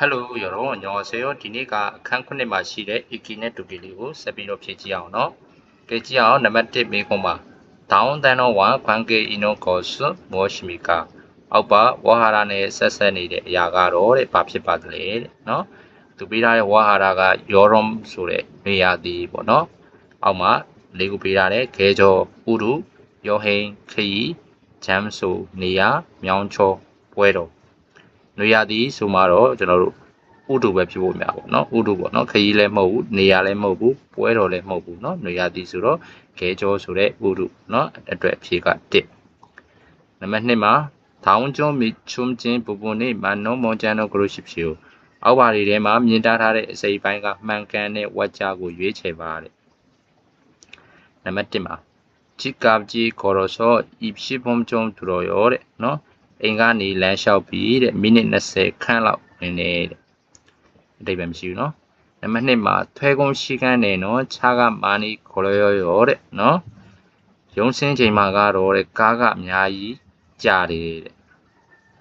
Hello ရောတော့ညောဆေရောဒီနေ့ကအခန်းခုနှစ်မှာရှိတဲ့ Iki နဲ့ Duty လေးကိုဆက်ပြီးတော့ဖြည့်ကြည့်အောင်နော်။ကြည့်ကြည့်အောင်နံပါတ်1မိကုံးမှာ Down then on one kwanke ino kosu moshimika အောက်ပါဝါဟာရနဲ့ဆက်ဆက်နေတဲ့အရာကတော့တဲ့ဘာဖြစ်ပါသလဲတဲ့နော်။သူပေးထားတဲ့ဝါဟာရက Yorom ဆိုတဲ့နေရာတည်ပေါ့နော်။အောက်မှာလေးကိုပေးထားတဲ့ခဲကျော်ဥရုယောဟိန်ခရီဂျမ်ဆိုနေရာမြောင်းချောပွဲတော် နွေရာသီဆိုမှတော့ကျွန်တော်တို့ဥတုပဲဖြစ်ဖို့များပေါ့နော်ဥတုပေါ့နော်ခရီးလည်းမဟုတ်ဘူးနေရာလည်းမဟုတ်ဘူးပွဲတော်လည်းမဟုတ်ဘူးနော်နွေရာသီဆိုတော့ခဲကြောဆိုတဲ့ဥတုနော်အတွက်ဖြေက1နံပါတ်2မှာထောင်ကျွန်းမီချုံချင်းပူပူနေမနောမောချန်တို့ဂရုရှိဖြစ်အောက်ပါတွေထဲမှာမြင်တားထားတဲ့အစိပ်ပိုင်းကမှန်ကန်တဲ့ဝါကြကိုရွေးချယ်ပါတဲ့နံပါတ်1မှာချစ်ကပ်ကြီးခေါ်တော့ဆိုဤဖြစ်ပုံကြုံသူတော်ရောတဲ့နော် အိမ်ကနေလမ်းလျှောက်ပြီးတဲ့မိနစ်20ခန့်လောက်နည်းနည်းတဲ့အတိတ်ပဲမရှိဘူးเนาะနံပါတ်1မှာထွဲကုန်းရှိကန်းနေနော်ခြားကမာနီခေါ်ရောရောတဲ့နော်ရုံးစင်းချိန်မှာကတော့တဲ့ကားကအများကြီးကြာတယ်တဲ့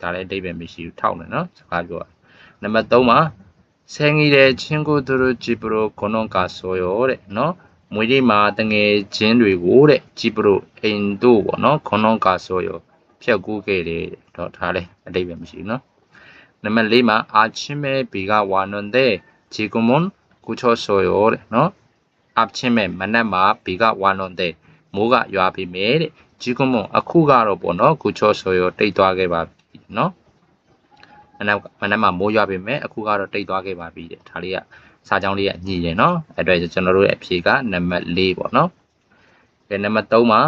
ဒါလည်းအတိတ်ပဲမရှိဘူးထောက်နေနော်စကားပြောနံပါတ်3မှာဆင်းကြီးတဲ့ချင်းကိုသူတို့ဂျီပရိုခနွန်ကာဆိုရောတဲ့နော်မွေဒီမှာတငယ်ချင်းတွေကိုတဲ့ဂျီပရိုအိမ်တို့ပေါ့နော်ခနွန်ကာဆိုရော ဖြတ်ကူးခဲ့တယ်တော့ဒါလည်းအတိတ်ပဲမရှိဘူးနော်နံပါတ်၄မှာအာချင်းမဲဘီကဝါနွန်တဲ့ဂျီကွန်မွန်ကူချောဆိုရောတဲ့နော်အချင်းမဲမနက်မှာဘီကဝါနွန်တဲ့မိုးကရွာပြီမယ်တဲ့ဂျီကွန်မွန်အခုကတော့ပေါ့နော်ကူချောဆိုရောတိတ်သွားခဲ့ပါပြီနော်မနက်မနက်မှာမိုးရွာပြီမယ်အခုကတော့တိတ်သွားခဲ့ပါပြီတဲ့ဒါလေးကစာကြောင်းလေးကညှိရယ်နော်အဲ့အတွက်ကျွန်တော်တို့ရဲ့အဖြေကနံပါတ်၄ပေါ့နော်ကဲနံပါတ်3မှာ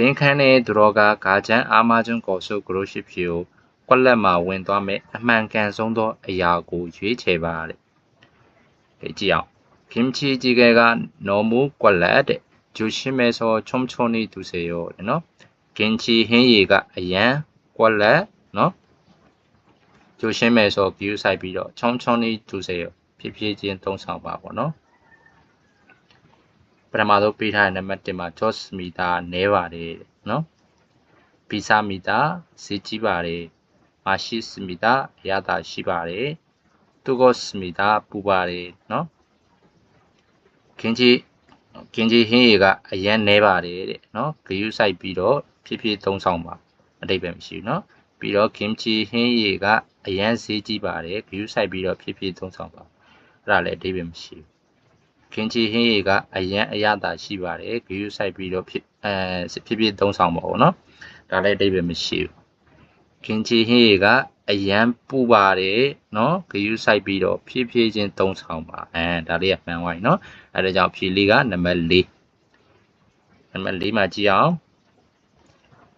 ဘင်းခန်းနဲ့ဒရောကဂါချန်အာမဂျွန်ကော်ဆုဂရိုရှစ်ဖြီကိုကွက်လက်မှာဝင်သွားမဲ့အမှန်ကန်ဆုံးသောအရာကိုရွေးချယ်ပါတဲ့။ဒီကြည့်အောင်ခင်ချီကြီးကကနော်မူကွက်လက်တဲ့ဂျူရှင်းမဲဆိုချုံချုံနေသူစေရောတဲ့နော်။ခင်ချီဟင်းရီကအရန်ကွက်လက်နော်။ဂျူရှင်းမဲဆိုဂယူဆိုင်ပြီးတော့ချုံချုံနေသူစေရောဖြည်းဖြည်းချင်းသုံးဆောင်ပါပေါ့နော်။ ပထမဆုံးပေးထားတဲ့နံပါတ်1မှာ Joss မီတာနဲပါတယ်နော်ဗီဇာမီတာဈေးကြီးပါတယ်မာရှိစမီတာအရသာရှိပါတယ်တူဂော့စမီတာပူပါတယ်နော်ခင်းကြီးခင်းကြီးဟင်းရည်ကအရန်နဲပါတယ်တဲ့နော်ဂယူးဆိုင်ပြီးတော့ဖြည်းဖြည်းသုံးဆောင်ပါအတိတ်ပဲမရှိဘူးနော်ပြီးတော့ kimchi ဟင်းရည်ကအရန်ဈေးကြီးပါတယ်ဂယူးဆိုင်ပြီးတော့ဖြည်းဖြည်းသုံးဆောင်ပါအဲ့ဒါလည်းအတိတ်ပဲမရှိဘူး ခင်ချီဟင်းရေကအရန်အရသာရှိပါတယ်ဂရုစိုက်ပြီးတော့ဖြစ်အဲဖြစ်ဖြစ်သုံးဆောင်ပါဘောနော်ဒါလည်းအတိတ်ပဲမရှိဘူးခင်ချီဟင်းရေကအရန်ပူပါတယ်နော်ဂရုစိုက်ပြီးတော့ဖြည်းဖြည်းချင်းသုံးဆောင်ပါအဲဒါလေးကမှန်ဝိုင်းနော်အဲဒါကြောင့်ဖြည်းလေးကနံပါတ်4နံပါတ်4မှာကြည့်အောင်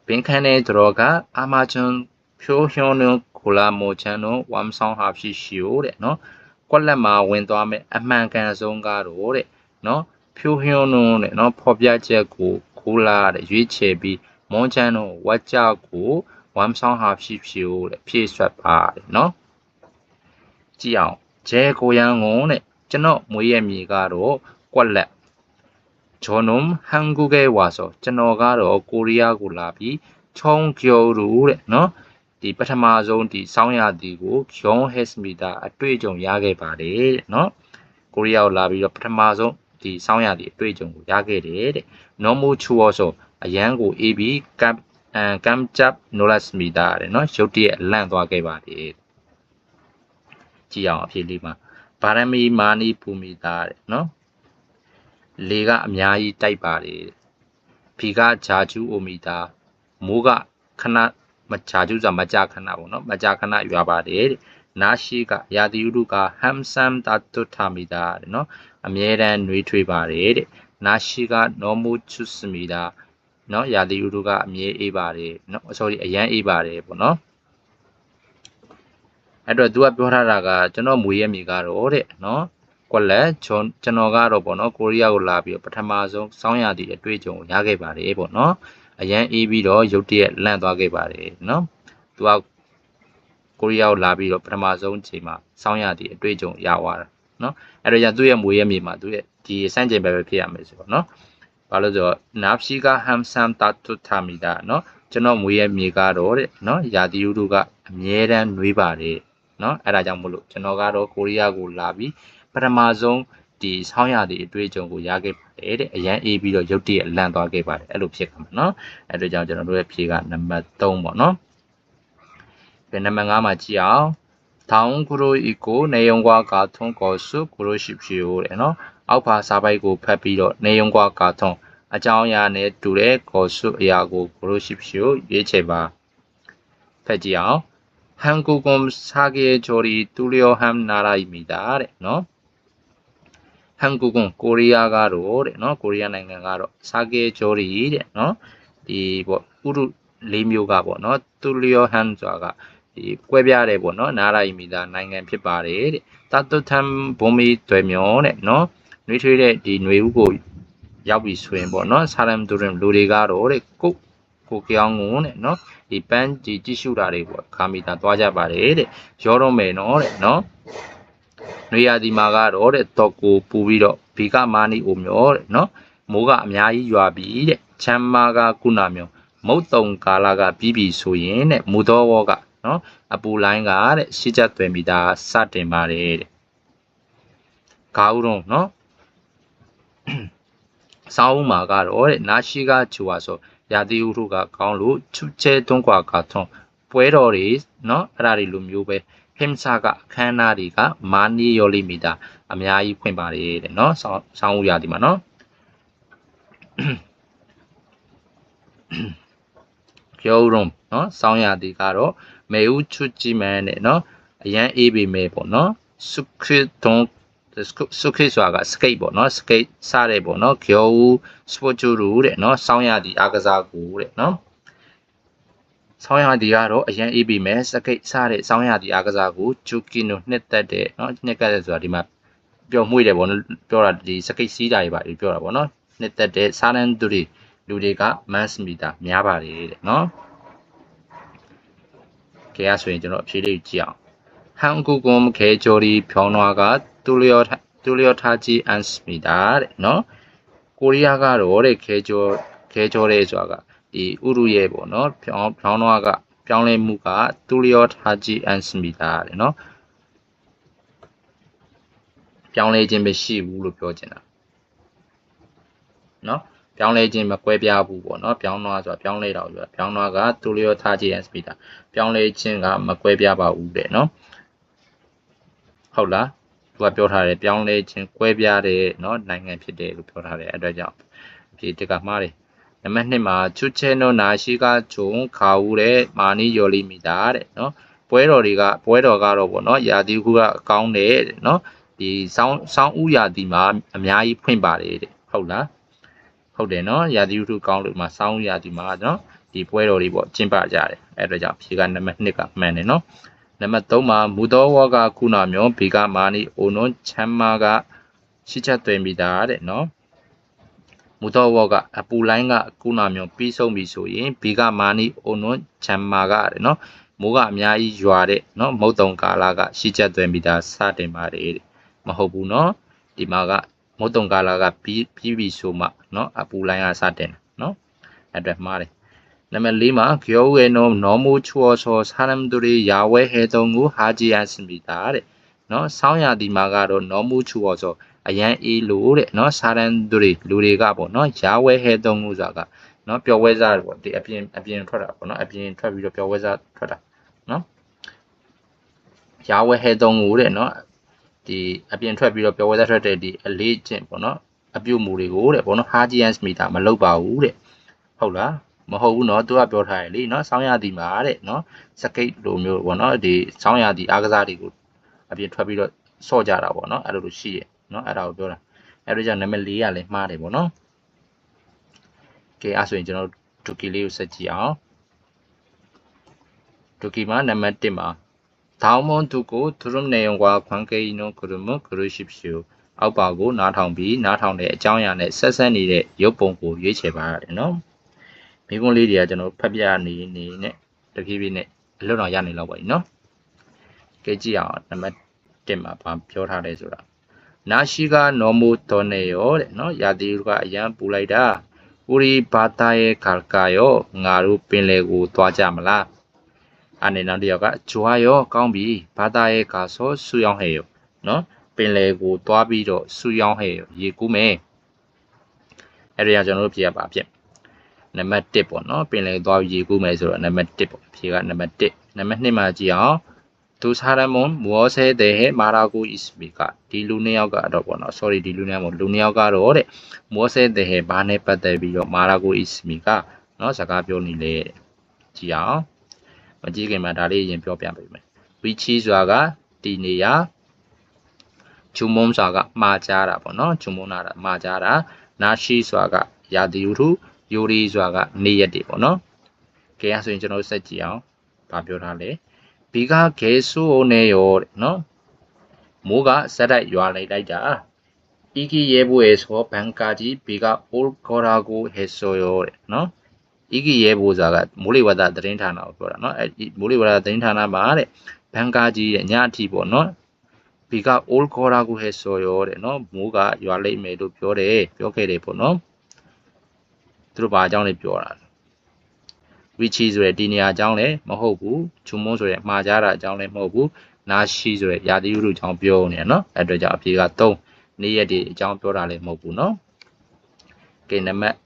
ဘင်ခန်းတဲ့ဒရောကအာမာချွန်ဖြိုးဟျွန်းနုကိုလာမိုချန်နုဝမ်ဆောင်ဟာဖြစ်ရှိ ਉਹ တဲ့နော် ကွက်လက်မှာဝင်သွားမယ်အမှန်ကန်ဆုံးကတော့တဲ့နော်ဖြိုးဟျွန်းလုံးတဲ့နော်ဖော်ပြချက်ကိုကိုလာတဲ့ရွေးချယ်ပြီးမွန်ချန်တို့ဝက်ကြကိုဝမ်ဆောင်ဟာဖြစ်ဖြစ်တဲ့ဖြည့်ဆွတ်ပါတဲ့နော်ကြည့်အောင်ဂျဲကိုရန်ကုန်တဲ့ကျွန်တော်မွေးရမြေကတော့ကွက်လက်저놈한국에와서ကျွန်တော်ကတော့ကိုရီးယားကိုလာပြီးချုံကျော်ရူတဲ့နော် ဒီပထမဆုံးဒီစောင်းရသည်ကိုဂျွန်ဟက်စမီတာအတွေ့အကြုံရခဲ့ပါတယ်တဲ့နော်ကိုရီးယားကိုလာပြီးတော့ပထမဆုံးဒီစောင်းရသည်အတွေ့အကြုံကိုရခဲ့တယ်တဲ့နော်မိုချူအောဆိုအရန်ကိုအေးပြီးကမ်အမ်ကမ်ချပ်နိုလတ်စမီတာတဲ့နော်ရုတ်တရက်လန့်သွားခဲ့ပါတယ်ကြည့်အောင်အဖြေလေးမှာဗာရမီမာနီပူမီတာတဲ့နော်လေကအများကြီးတိုက်ပါတယ်ဖီကဂျာကျူအိုမီတာမိုးကခဏ မဂျာကျူဆိုတာမကြာခဏပေါ့နော်မကြာခဏရွာပါတယ်တဲ့နာရှိကရာသီဥတုကဟမ်ဆမ်တတုထာမီတာတဲ့နော်အမြဲတမ်းနှွေးထွေးပါတယ်တဲ့နာရှိကနော်မူချွစမီတာနော်ရာသီဥတုကအမြဲအေးပါတယ်နော် sorry အရန်အေးပါတယ်ပေါ့နော်အဲ့တော့သူကပြောထားတာကကျွန်တော်မွေရမြေကတော့တဲ့နော်ကွက်လက်ကျွန်ကျွန်တော်ကတော့ပေါ့နော်ကိုရီးယားကိုလာပြီးပထမဆုံးစောင်းရသည့်အတွေ့အကြုံကိုရခဲ့ပါတယ်ပေါ့နော် အရန်အေးပြီးတော့ရုတ်တရက်လန့်သွားခဲ့ပါတယ်နော်သူကကိုရီးယားကိုလာပြီးတော့ပထမဆုံးချိန်မှာဆောင်းရသည့်အတွေ့အကြုံရသွားတာနော်အဲ့တော့သူ့ရဲ့မွေရဲ့မြေမှာသူ့ရဲ့ဒီစန့်ကျင်ဘက်ပဲဖြစ်ရမယ်ဆိုတော့နော်ဘာလို့ဆိုတော့နာဖီကဟမ်ဆမ်တာတုထာမီတာနော်ကျွန်တော်မွေရဲ့မြေကတော့တဲ့နော်ရာသီဥတုကအမြဲတမ်းနှွေးပါတယ်နော်အဲ့ဒါကြောင့်မလို့ကျွန်တော်ကတော့ကိုရီးယားကိုလာပြီးပထမဆုံး ဒီဆောင်းရသည့်အတွေ့အကြုံကိုရခဲ့ပါတယ်တဲ့အရန်အေးပြီးတော့ရုတ်တရက်လန့်သွားခဲ့ပါတယ်အဲ့လိုဖြစ်ကမှာနော်အဲ့ဒါကြောင့်ကျွန်တော်တို့ရဲ့ဖြေကနံပါတ်3ပေါ့နော်ဒီနံပါတ်5မှာကြည့်အောင်다음그로있고내용과같은것을고르십시오တဲ့နော်အောက်ပါစာပိုက်ကိုဖတ်ပြီးတော့내용과같은အကြောင်းအရာနဲ့တူတဲ့것을အရာကို고르십시오ရွေးချယ်ပါဖတ်ကြည့်အောင်한국음사계절이뚜려한나라입니다တဲ့နော် ဟန်ကူကွန်ကိုရီးယားကတော့တဲ့နော်ကိုရီးယားနိုင်ငံကတော့စာကေဂျော်ရီတဲ့နော်ဒီပေါ့ဥရုလေးမျိုးကပေါ့နော်တူလျောဟန်ဆိုတာကဒီကွဲပြားတယ်ပေါ့နော်နာရာယီမီတာနိုင်ငံဖြစ်ပါတယ်တဲ့တတုထမ်ဘုံမီတွေ့မျောတဲ့နော်နှွေးထွေးတဲ့ဒီຫນွေဥကိုရောက်ပြီဆိုရင်ပေါ့နော်ဆာရမ်ဒူရင်လူတွေကတော့တဲ့ကိုကိုကြောင်ကုန်တဲ့နော်ဒီပန်းဒီကြည့်ရှုတာတွေပေါ့ခါမီတာသွားကြပါတယ်တဲ့ရောတော့မယ်နော်တဲ့နော် နွေရာသီမှာကတော့တဲ့တော့ကိုပူပြီးတော့ဘီကမာနီအိုမျိုးတဲ့နော်မိုးကအများကြီးရွာပြီးတဲ့ချမ်းမာကကုနာမျိုးမုတ်တုံကာလကပြီးပြီဆိုရင်တဲ့မူတော်ဝကနော်အပူလိုင်းကတဲ့ရှစ်ချက်သွယ်မီတာစတင်ပါတယ်တဲ့ကာဦးတော့နော်စောင်းမှာကတော့တဲ့နာရှိကချူပါဆိုရာသီဥတုကကောင်းလို့ချူချဲတွန်းကွာကထုံပွဲတော်တွေနော်အဲ့ဒါတွေလိုမျိုးပဲ ဟင်စာကအခမ်းအနားတွေကမာနီယောလီမီတာအများကြီးဖွင့်ပါတယ်တဲ့နော်ဆောင်းဆောင်းဦးရာသီမှာနော်ပြောဦးတော့နော်ဆောင်းရာသီကတော့မေဦးချွတ်ကြည့်မယ်နဲ့နော်အရန်အေးပေမဲ့ပေါ့နော်စုခရတုံစုခရဆိုတာကစကိတ်ပေါ့နော်စကိတ်စတဲ့ပေါ့နော်ကျောဦးစပိုချူရူတဲ့နော်စောင်းရသည်အားကစားကူတဲ့နော် ဆောင်းရာသီကတော့အရန်အေးပြီမဲ့စကိတ်စတဲ့ဆောင်းရာသီအားကစားကိုဂျူကီနိုနှစ်သက်တဲ့เนาะနှစ်ကတဲ့ဆိုတာဒီမှာပျော်မွေ့တယ်ဗောနော်ပြောတာဒီစကိတ်စီးတာတွေပါဒီပြောတာဗောနော်နှစ်သက်တဲ့စာရန်သူတွေလူတွေကမန်စမီတာများပါလေတဲ့เนาะကြရဆိုရင်ကျွန်တော်အဖြေလေးကြည့်အောင်ဟန်ကူကွန်ခဲကျော်ဒီဖြောင်းနွားကတူလျောတူလျောထားကြီးအန်စမီတာတဲ့เนาะကိုရီးယားကတော့တဲ့ခဲကျော်ခဲကျော်တဲ့ဆိုတာက ဒီဥရုရဲ့ပေါ့နော်ဖြောင်းဖြောင်းတော့ကပြောင်းလဲမှုကတူလျောထားကြည့်အန်စမီတာတဲ့နော်ပြောင်းလဲခြင်းမရှိဘူးလို့ပြောချင်တာနော်ပြောင်းလဲခြင်းမကွဲပြားဘူးပေါ့နော်ပြောင်းတော့ဆိုတာပြောင်းလဲတာကိုပြောပြောင်းတော့ကတူလျောထားကြည့်အန်စမီတာပြောင်းလဲခြင်းကမကွဲပြားပါဘူးတဲ့နော်ဟုတ်လားသူကပြောထားတယ်ပြောင်းလဲခြင်းကွဲပြားတဲ့เนาะနိုင်ငံဖြစ်တယ်လို့ပြောထားတယ်အဲ့အတွက်ကြောင့်အဖြေတကမှားတယ် နံပါတ်2မှာချွတ်ချဲနောနာရှိကချုံခါဦးတဲ့မာနီယောလီမီတာတဲ့နော်ပွဲတော်တွေကပွဲတော်ကတော့ဗောနော်ရာသီဥတုကအကောင်းတယ်တဲ့နော်ဒီဆောင်းဆောင်းဥရာသီမှာအများကြီးဖွင့်ပါတယ်တဲ့ဟုတ်လားဟုတ်တယ်နော်ရာသီဥတုကောင်းလို့မှာဆောင်းဥရာသီမှာနော်ဒီပွဲတော်တွေပေါ့ကျင်းပကြတယ်အဲ့တော့ကြောင့်ဖြေကနံပါတ်2ကမှန်တယ်နော်နံပါတ်3မှာမူတော်ဝါကခုနာမျိုးဘေကမာနီအိုနွန်ချမ်းမာကရှိချက်တွင်မိတာတဲ့နော် မူတော့ဝေါကအပူလိုင်းကကုနာမြုံပြီးဆုံးပြီဆိုရင်ဘီကမာနီအုံနွန်ချမ်မာကတဲ့နော်မိုးကအများကြီးရွာတဲ့နော်မုတ်တုံကာလကရှိချက်သွင်းပြီးသားစတင်ပါတယ်မဟုတ်ဘူးနော်ဒီမှာကမုတ်တုံကာလကပြီးပြီးပြီဆိုမှနော်အပူလိုင်းကစတင်နော်အဲ့အတွက်မှားတယ်နံပါတ်၄မှာဂယောဝေနောနောမူချောဆောစာရမ်ဒူရီယာဝဲဟေတုံကိုဟာဂျီယန်စင်ပြီးသားတဲ့နော်ဆောင်းရာဒီမှာကတော့နောမူချောဆော အရန်အေးလို့တဲ့နော်စာရန်သူတွေလူတွေကပေါ့နော်ရာဝဲဟဲသုံးမှုဆိုတာကနော်ပျော်ဝဲစားပေါ့ဒီအပြင်အပြင်ထွက်တာပေါ့နော်အပြင်ထွက်ပြီးတော့ပျော်ဝဲစားထွက်တာနော်ရာဝဲဟဲသုံးမှုတဲ့နော်ဒီအပြင်ထွက်ပြီးတော့ပျော်ဝဲစားထွက်တဲ့ဒီအလေးကျင့်ပေါ့နော်အပြုတ်မှုတွေကိုတဲ့ပေါ့နော် Hagians meter မလောက်ပါဘူးတဲ့ဟုတ်လားမဟုတ်ဘူးเนาะသူကပြောထားတယ်လीเนาะဆောင်းရသည်မှာတဲ့เนาะစကိတ်လိုမျိုးပေါ့เนาะဒီဆောင်းရသည်အားကစားတွေကိုအပြင်ထွက်ပြီးတော့ဆော့ကြတာပေါ့เนาะအဲ့လိုလိုရှိရဲ့ နော်အဲ့ဒါကိုပြောတာအဲ့ဒါကြောင့်နံပါတ်4ကလည်းမှားတယ်ပေါ့နော်ကဲအဲ့ဆိုရင်ကျွန်တော်တို့ Toki လေးကိုဆက်ကြည့်အောင် Toki မှာနံပါတ်1မှာ 다음은 두고 드럼 내용과 관계 있는 그림은 그리십시 오. အောက်ပါကိုနားထောင်ပြီးနားထောင်တဲ့အကြောင်းအရာနဲ့ဆက်ဆက်နေတဲ့ရုပ်ပုံကိုရွေးချယ်ပါရတယ်နော်။မိကွန်းလေးတွေကကျွန်တော်ဖတ်ပြနေနေနဲ့တဖြည်းဖြည်းနဲ့အလွတ်တော်ရနေလောက်ပါပြီနော်။ကဲကြည့်အောင်နံပါတ်1မှာပြောထားလဲဆိုတာ နာရှိကနော်မိုတော်နေရောတဲ့နော်ရာသီကအရန်ပူလိုက်တာဦးရီဘာတာရဲ့ခါကာရောငါတို့ပင်လေကိုသွားကြမလားအနေနောက်တစ်ယောက်ကဂျွာရောကောင်းပြီဘာသာရဲ့ကာဆိုဆူယောင်းဟဲ့ရောနော်ပင်လေကိုသွားပြီးတော့ဆူယောင်းဟဲ့ရောရေကူးမယ်အဲ့ဒီကကျွန်တော်တို့ဖြေရပါဖြစ်နံပါတ်1ပေါ့နော်ပင်လေသွားပြီးရေကူးမယ်ဆိုတော့နံပါတ်1ပေါ့ဖြေကနံပါတ်1နံပါတ်2မှာကြည့်အောင် သူစားရမွန်မောဆဲတဲ့ဟဲမာရာကူအစ်မီကဒီလူနှစ်ယောက်ကတော့ပေါ့နော် sorry ဒီလူနှစ်ယောက်မဟုတ်လူနှစ်ယောက်ကတော့တဲ့မောဆဲတဲ့ဟဲဘာနဲ့ပတ်သက်ပြီးတော့မာရာကူအစ်မီကနော်စကားပြောနေလေကြည့်အောင်မကြည့်ခင်မှာဒါလေးရင်ပြောပြပေးမယ်ဝီချီစွာကဒီနေရချူမုံစွာကမှားကြတာပေါ့နော်ချူမုံနာတာမှားကြတာနာရှိစွာကရာသီဥတုယိုရီစွာကနေရက်တွေပေါ့နော်ကဲအဲဆိုရင်ကျွန်တော်ဆက်ကြည့်အောင်ဗာပြောထားလဲ ဘီကဂေဆူအိုနေယောတဲ့နော်မိုးကစက်တိုက်ရွာလိုက်လိုက်တာဤကီရဲဘွေဆိုဘန်ကာကြီးဘီကအိုလ်ကောရာကိုဟေဆိုယောတဲ့နော်ဤကီရဲဘိုစာကမိုးလေဝသသတင်းဌာနကိုပြောတာနော်အဲမိုးလေဝသသတင်းဌာနမှာတဲ့ဘန်ကာကြီးရဲ့ညအထိပေါ့နော်ဘီကအိုလ်ကောရာကိုဟေဆိုယောတဲ့နော်မိုးကရွာလိုက်မယ်လို့ပြောတယ်ပြောခဲ့တယ်ပေါ့နော်သူတို့ဘာအကြောင်းလဲပြောတာ Richie ဆိုတဲ့ဒီနေရာအကြောင်းလည်းမဟုတ်ဘူးဂျူမွန်ဆိုတဲ့မှာကြတာအကြောင်းလည်းမဟုတ်ဘူးနာရှိဆိုတဲ့ရာသီဥတုအကြောင်းပြောနေတယ်နော်အဲ့အတွက်ကြောင့်အဖြေက3နေ့ရက်ဒီအကြောင်းပြောတာလည်းမဟုတ်ဘူးနော်ကဲနံပါတ်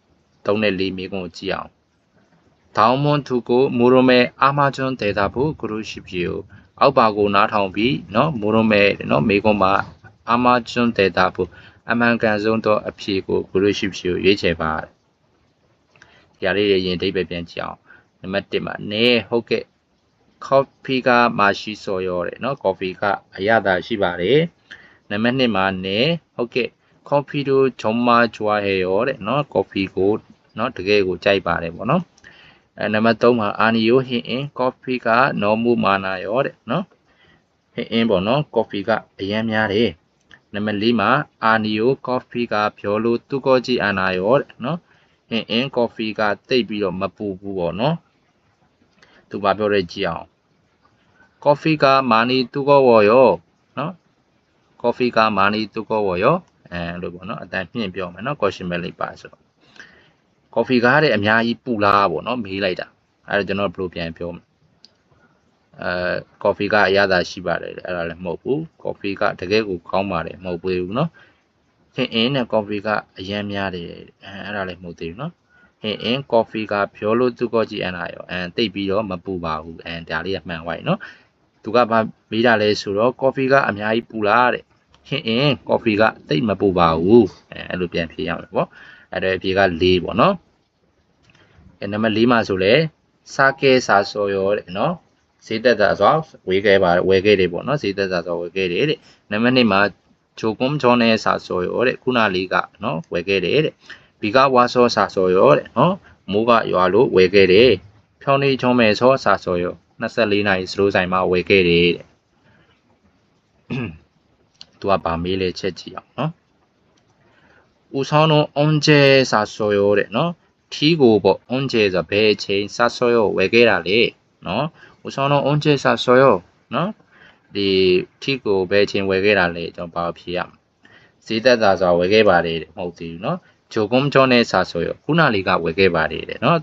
3နဲ့4မိကုန်းကိုကြည့်အောင်တောင်မွန်သူကိုမိုရိုမဲအာမဂျွန်ဒေတာဖို့ဂရုရှိပြီကိုအောက်ပါကိုနားထောင်ပြီးเนาะမိုရိုမဲเนาะမိကုန်းမှာအာမဂျွန်ဒေတာဖို့အမှန်ကန်ဆုံးသောအဖြေကိုဂရုရှိပြီကိုရွေးချယ်ပါရလေးရရင်အဓိပ္ပာယ်ပြန်ကြည့်အောင် နံပါတ်1မှာနေဟုတ်ကဲ့ coffee ကမရှိစော်ရောတဲ့เนาะ coffee ကအရသာရှိပါတယ်။နံပါတ်2မှာနေဟုတ်ကဲ့ coffee တို့ဂျုံမာကြွားဟဲရောတဲ့เนาะ coffee ကိုเนาะတကယ်ကိုကြိုက်ပါတယ်ပေါ့เนาะ။အဲနံပါတ်3မှာအာနီယိုဟင်အင်ကော်ဖီကနော်မူမာနာရောတဲ့နော်ဟင်အင်ပေါ့နော်ကော်ဖီကအရန်များတယ်နံပါတ်4မှာအာနီယိုကော်ဖီကဖြောလို့သူကောကြီးအာနာရောတဲ့နော်ဟင်အင်ကော်ဖီကတိတ်ပြီးတော့မပူဘူးပေါ့နော် သူဘာပြောရဲကြည့်အောင်ကော်ဖီကမာနီသူကောဝရောနော်ကော်ဖီကမာနီသူကောဝရောအဲလို့ပေါ့နော်အတန်မြင့်ပြောမယ်နော်ကော်ရှင်မဲလေးပါဆိုတော့ကော်ဖီကားတဲ့အများကြီးပူလားပေါ့နော်မေးလိုက်တာအဲဒါကျွန်တော်ဘယ်လိုပြန်ပြောမလဲအဲကော်ဖီကအရသာရှိပါတယ်အဲ့ဒါလည်းမဟုတ်ဘူးကော်ဖီကတကယ်ကိုကောင်းပါတယ်မဟုတ်ဘူးနော်ဟင်းအင်းနဲ့ကော်ဖီကအရန်များတယ်အဲအဲ့ဒါလည်းမဟုတ်သေးဘူးနော် ဟင်းအင်းကော်ဖီကဖြောလို့သူကောကြည့်အန်တာရောအဲတိတ်ပြီးတော့မပူပါဘူးအဲဒါလေးကမှန်သွားပြီနော်သူကဘာမေးတာလဲဆိုတော့ကော်ဖီကအများကြီးပူလားတဲ့ဟင်းအင်းကော်ဖီကတိတ်မပူပါဘူးအဲအဲ့လိုပြန်ဖြေရမယ်ပေါ့အဲ့တော့အဖြေက၄ပေါ့နော်အဲနံပါတ်၄မှာဆိုလဲစားကဲစားစောရောတဲ့နော်ဈေးသက်သာစွာဝေခဲ့ပါဝယ်ခဲ့တယ်ပေါ့နော်ဈေးသက်သာစွာဝယ်ခဲ့တယ်တဲ့နံပါတ်2မှာဂျိုကွန်ချောနဲ့စားစောရောတဲ့ခုနလေးကနော်ဝယ်ခဲ့တယ်တဲ့ ဒီကဝါစောစာစောရောတဲ့နော်မိုးကရွာလို့ဝယ်ခဲ့တယ်ဖြောင်းနေချုံးမဲ့စောစာစောရော24နာရီစလိုးဆိုင်မှာဝယ်ခဲ့တယ်တဲ့သူကဗာမေးလဲချက်ကြည့်အောင်နော်ဦးဆောင်တော့အွန်ကျဲစာစောရောတဲ့နော်ထီးကိုပေါ့အွန်ကျဲဆိုဘယ်အချိန်စာစောရောဝယ်ခဲ့တာလေနော်ဦးဆောင်တော့အွန်ကျဲစာစောရောနော်ဒီထီးကိုဘယ်အချိန်ဝယ်ခဲ့တာလဲကျွန်တော်ဘာဖြေရမလဲစေသက်သာစွာဝယ်ခဲ့ပါတယ်တဲ့မဟုတ်သေးဘူးနော် ဂျိုကွန်ချောနဲ့စဆောရောခုနလေးကဝယ်ခဲ့ပါတယ်တဲ့နော်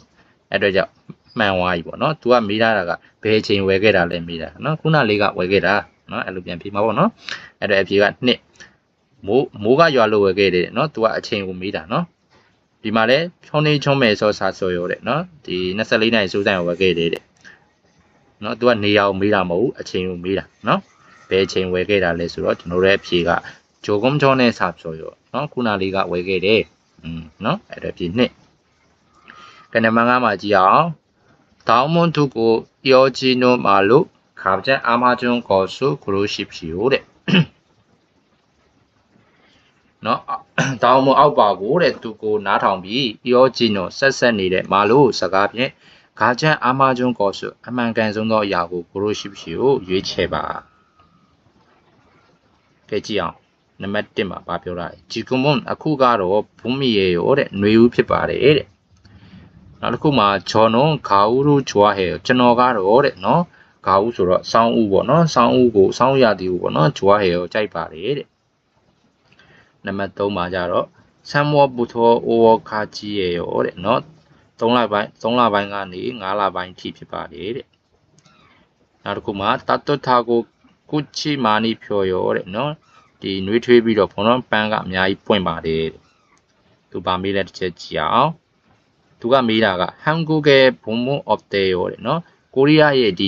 အဲ့တော့ကြောင့်မှန်သွားပြီပေါ့နော် तू ကမေးထားတာကဘယ်အချိန်ဝယ်ခဲ့တာလဲမေးတာနော်ခုနလေးကဝယ်ခဲ့တာနော်အဲ့လိုပြန်ဖြေမှာပေါ့နော်အဲ့တော့အဖြေက2မိုးမိုးကရွာလို့ဝယ်ခဲ့တယ်နော် तू ကအချိန်ကိုမေးတာနော်ဒီမှာလည်းဖြောင်းနေချုံးမယ်ဆိုစာဆိုရောတဲ့နော်ဒီ24နိုင်စိုးဆိုင်ဝယ်ခဲ့တယ်တဲ့နော်သူကနေရာကိုမေးတာမဟုတ်ဘူးအချိန်ကိုမေးတာနော်ဘယ်အချိန်ဝယ်ခဲ့တာလဲဆိုတော့ကျွန်တော်ရဲ့အဖြေကဂျိုကွန်ချောနဲ့စာဆိုရောနော်ခုနလေးကဝယ်ခဲ့တယ် อืมနော်အဲ့ဒါဖြေနှစ်ကနမငါမှာကြည့်အောင်တောင်းမွန်သူကိုယောဂျီနိုမာလို့ခါကြအာမဂျွန်ကောဆူဂရိုရှိဖြီယိုတဲ့နော်တောင်းမအောက်ပါကိုတဲ့သူကိုနားထောင်ပြီးပြောကြည့်တော့ဆက်ဆက်နေတဲ့မာလို့စကားဖြင့်ဂါချန်အာမဂျွန်းကောဆုအမှန်ကန်ဆုံးသောအရာကိုကိုရိုရှိရှိကိုရွေးချယ်ပါကဲကြည့်အောင် နံပါတ်1မှာဗာပြောတာဂျီကွန်မွန်အခုကတော့ဘုမီရေရောတဲ့ຫນွေဦးဖြစ်ပါတယ်တဲ့နောက်တစ်ခုမှာဂျွန်နွန်ဂါဦးတို့ဂျွာဟဲကျွန်တော်ကတော့တဲ့နော်ဂါဦးဆိုတော့ဆောင်းဦးပေါ့နော်ဆောင်းဦးကိုဆောင်းရတီဦးပေါ့နော်ဂျွာဟဲကိုကြိုက်ပါတယ်တဲ့နံပါတ်3မှာကြတော့ဆမ်မောဘူထောအိုဝခါချီရေရောတဲ့နော်3လပိုင်း3လပိုင်းကနေ5လပိုင်းထိဖြစ်ပါတယ်တဲ့နောက်တစ်ခုမှာတတ်တထာကိုကုချီမာနီဖြော်ရောတဲ့နော် ဒီနှွေးထွေးပြီးတော့ဘုံတော့ပန်းကအများကြီးပွင့်ပါတယ်တဲ့သူပါမေးတဲ့တစ်ချက်ကြည့်အောင်သူကမေးတာကဟန်ကူကဲဘုံမွန်အော့တေရောတဲ့နော်ကိုရီးယားရဲ့ဒီ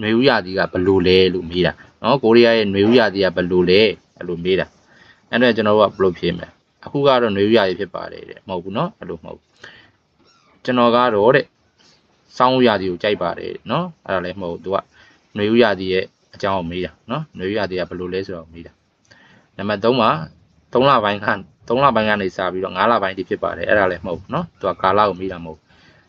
ຫນွေဥရာသီကဘယ်လိုလဲလို့မေးတာနော်ကိုရီးယားရဲ့ຫນွေဥရာသီကဘယ်လိုလဲအဲ့လိုမေးတာအဲ့တော့ကျွန်တော်တို့ကဘယ်လိုဖြေမလဲအခုကတော့ຫນွေဥရာသီဖြစ်ပါတယ်တဲ့မဟုတ်ဘူးနော်အဲ့လိုမဟုတ်ဘူးကျွန်တော်ကတော့တဲ့စောင်းဥရာသီကိုကြိုက်ပါတယ်တဲ့နော်အဲ့ဒါလည်းမဟုတ်ဘူးသူကຫນွေဥရာသီရဲ့အကြောင်းကိုမေးတာနော်ຫນွေဥရာသီကဘယ်လိုလဲဆိုတော့မေးတာ နံပါတ်3မှာ3လပိုင်းခန့်3လပိုင်းကနေစပြီးတော့5လပိုင်းတိဖြစ်ပါတယ်အဲ့ဒါလည်းမဟုတ်ဘူးနော်သူကကာလကိုမေးတာမဟုတ်ဘူး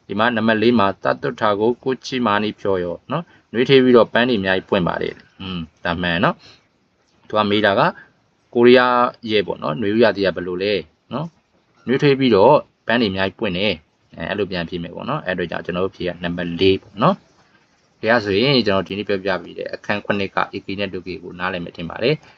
ဒီမှာနံပါတ်4မှာတတ်တုထာကိုကိုချီမာနီဖြော်ရောနော်နှွေးထေးပြီးတော့ပန်းတွေအများကြီးပွင့်ပါတယ်อืมဒါမှန်နော်သူကမေးတာကကိုရီးယားရဲ့ပေါ့နော်နှွေဦးရတီကဘယ်လိုလဲနော်နှွေးထေးပြီးတော့ပန်းတွေအများကြီးပွင့်နေအဲအဲ့လိုပြန်ဖြေမယ်ပေါ့နော်အဲ့တော့ကြောင့်ကျွန်တော်တို့ဖြေရနံပါတ်4ပေါ့နော်ဒါဆိုရင်ကျွန်တော်ဒီနေ့ပြောပြပြီးတဲ့အခန်း9က EK နဲ့ 2K ကိုနားလည်မယ်ထင်ပါတယ်အဲဆို